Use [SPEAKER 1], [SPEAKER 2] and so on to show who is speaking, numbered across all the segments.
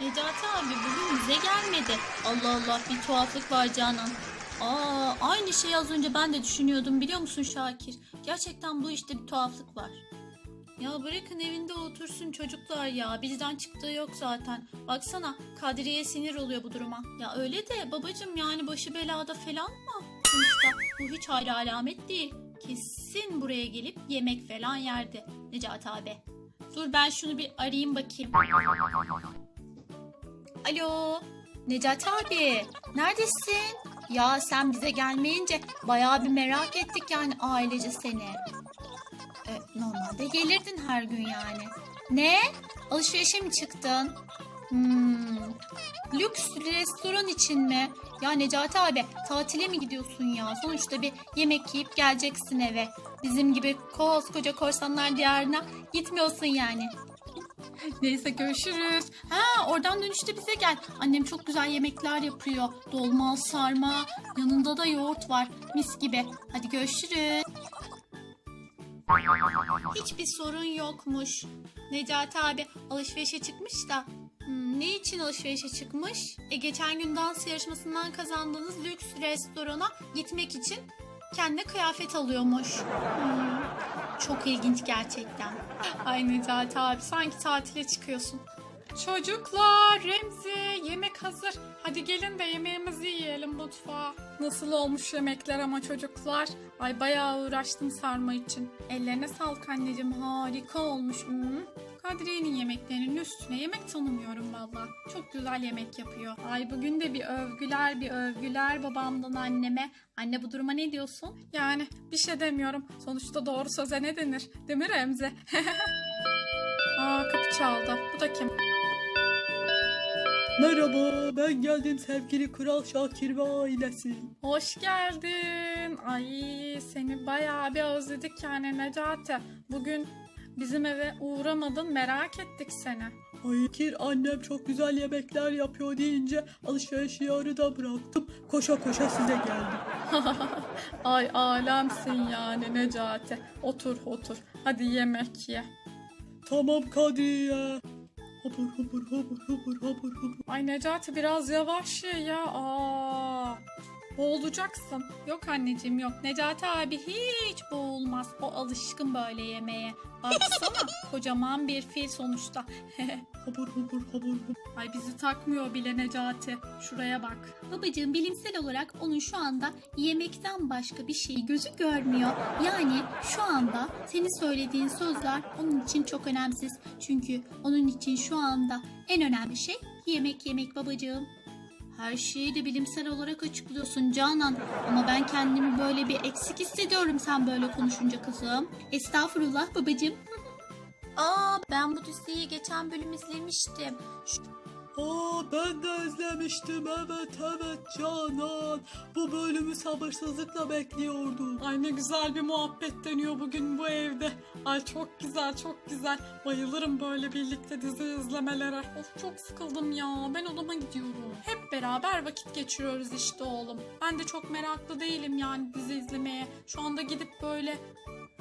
[SPEAKER 1] Necati abi bugün bize gelmedi. Allah Allah bir tuhaflık var Canan. Aa, aynı şeyi az önce ben de düşünüyordum biliyor musun Şakir? Gerçekten bu işte bir tuhaflık var. Ya bırakın evinde otursun çocuklar ya. Bizden çıktığı yok zaten. Baksana Kadriye sinir oluyor bu duruma. Ya öyle de babacım yani başı belada falan mı? Sonuçta bu hiç hayra alamet değil. Kesin buraya gelip yemek falan yerdi Necati abi. Dur ben şunu bir arayayım bakayım. Alo. Necati abi. Neredesin? Ya sen bize gelmeyince bayağı bir merak ettik yani ailece seni. E, normalde gelirdin her gün yani. Ne? Alışverişe mi çıktın? Hmm. Lüks restoran için mi? Ya Necati abi tatile mi gidiyorsun ya? Sonuçta bir yemek yiyip geleceksin eve. Bizim gibi koskoca korsanlar diyarına gitmiyorsun yani. Neyse görüşürüz. Ha oradan dönüşte bize gel. Annem çok güzel yemekler yapıyor. Dolma, sarma, yanında da yoğurt var. Mis gibi. Hadi görüşürüz. Hiçbir sorun yokmuş. Necati abi alışverişe çıkmış da. Hmm, ne için alışverişe çıkmış? E, geçen gün dans yarışmasından kazandığınız lüks restorana gitmek için kendine kıyafet alıyormuş. Hmm, çok ilginç gerçekten. Ay Necati abi sanki tatile çıkıyorsun.
[SPEAKER 2] Çocuklar, Remzi, yemek hazır. Hadi gelin de yemeğimizi yiyelim mutfağa. Nasıl olmuş yemekler ama çocuklar? Ay bayağı uğraştım sarma için. Ellerine sağlık anneciğim, harika olmuş. Hmm. Kadriye'nin yemeklerinin üstüne yemek tanımıyorum valla. Çok güzel yemek yapıyor. Ay bugün de bir övgüler bir övgüler babamdan anneme. Anne bu duruma ne diyorsun? Yani bir şey demiyorum. Sonuçta doğru söze ne denir? Değil mi Remzi? Aa kapı çaldı. Bu da kim?
[SPEAKER 3] Merhaba, ben geldim sevgili Kral Şakir ve ailesi.
[SPEAKER 2] Hoş geldin. Ay seni bayağı bir özledik yani Necati. Bugün bizim eve uğramadın merak ettik seni.
[SPEAKER 3] Hayır, annem çok güzel yemekler yapıyor deyince alışverişi yarıda bıraktım. Koşa koşa size geldim.
[SPEAKER 2] Ay alemsin yani Necati. Otur otur. Hadi yemek ye.
[SPEAKER 3] Tamam Kadriye. Hopur hopur hopur hopur hopur hopur.
[SPEAKER 2] Ay Necati biraz yavaş ye ya. Aa. Boğulacaksın. Yok anneciğim yok. Necati abi hiç boğulmaz. O alışkın böyle yemeye. Baksana kocaman bir fil sonuçta.
[SPEAKER 3] Hopur hopur hopur.
[SPEAKER 2] Ay bizi takmıyor bile Necati. Şuraya bak.
[SPEAKER 1] Babacığım bilimsel olarak onun şu anda yemekten başka bir şey gözü görmüyor. Yani şu anda senin söylediğin sözler onun için çok önemsiz. Çünkü onun için şu anda en önemli şey yemek yemek babacığım. Her şeyi de bilimsel olarak açıklıyorsun Canan. Ama ben kendimi böyle bir eksik hissediyorum sen böyle konuşunca kızım. Estağfurullah babacığım. Aa ben bu diziyi geçen bölüm izlemiştim.
[SPEAKER 3] Aa ben de izlemiştim evet evet Canan. Bu bölümü sabırsızlıkla bekliyordum.
[SPEAKER 2] Ay ne güzel bir muhabbet dönüyor bugün bu evde. Ay çok güzel çok güzel. Bayılırım böyle birlikte dizi izlemelere. Of çok sıkıldım ya. Ben odama gidiyorum. Hep beraber vakit geçiriyoruz işte oğlum. Ben de çok meraklı değilim yani dizi izlemeye. Şu anda gidip böyle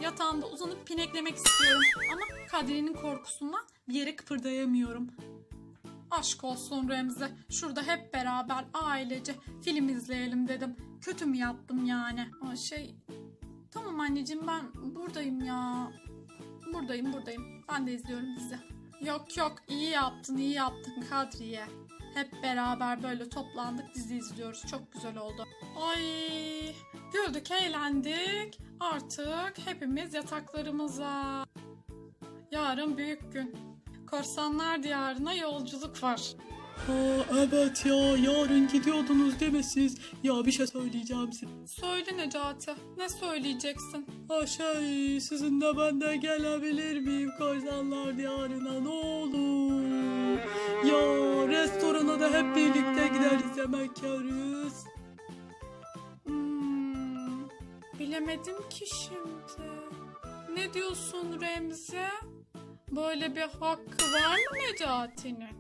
[SPEAKER 2] yatağımda uzanıp pineklemek istiyorum. Ama Kadri'nin korkusundan bir yere kıpırdayamıyorum. Aşk olsun Remzi. Şurada hep beraber ailece film izleyelim dedim. Kötü mü yaptım yani? Aa, şey... Tamam anneciğim ben buradayım ya. Buradayım buradayım. Ben de izliyorum dizi. Yok yok iyi yaptın iyi yaptın Kadriye. Hep beraber böyle toplandık dizi izliyoruz. Çok güzel oldu. Ay güldük eğlendik. Artık hepimiz yataklarımıza. Yarın büyük gün. Korsanlar diyarına yolculuk var.
[SPEAKER 3] Aa evet ya yarın gidiyordunuz değil mi siz? Ya bir şey söyleyeceğim size.
[SPEAKER 2] Söyle Necati, ne söyleyeceksin?
[SPEAKER 3] Ha şey sizinle ben de gelebilir miyim korsanlar diyarına ne olur. Ya restorana da hep birlikte gideriz yemek yeriz.
[SPEAKER 2] Hmm, bilemedim ki şimdi. Ne diyorsun Remzi? Böyle bir hakkı var mı Necati'nin?